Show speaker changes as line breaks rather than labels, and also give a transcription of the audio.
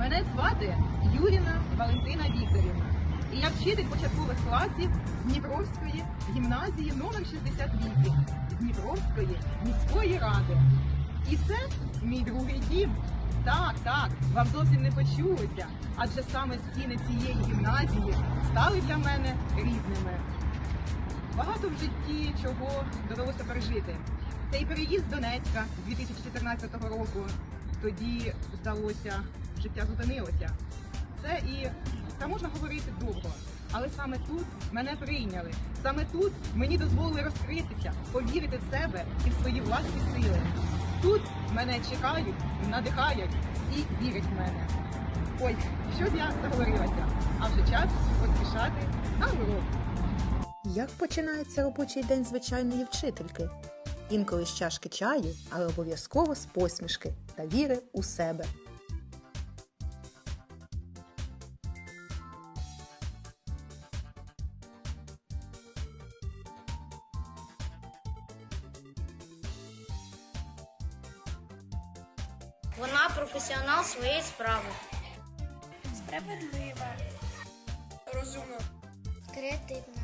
Мене звати Юріна Валентина Вікторівна. І я вчитель початкових класів Дніпровської гімназії номер 68 Дніпровської міської ради. І це мій другий дім. Так, так, вам зовсім не почулося, адже саме стіни цієї гімназії стали для мене рідними. Багато в житті чого довелося пережити. Цей переїзд з Донецька 2014 року. Тоді здалося, життя зупинилося. Це і та можна говорити довго. Але саме тут мене прийняли. Саме тут мені дозволили розкритися, повірити в себе і в свої власні сили. Тут мене чекають, надихають і вірять в мене. Ой, щось я заговорилася. А вже час поспішати на урок.
Як починається робочий день звичайної вчительки? Інколи з чашки чаю, але обов'язково з посмішки та віри у себе.
Вона професіонал своєї справи.
Справедлива, розумна,
Креативна.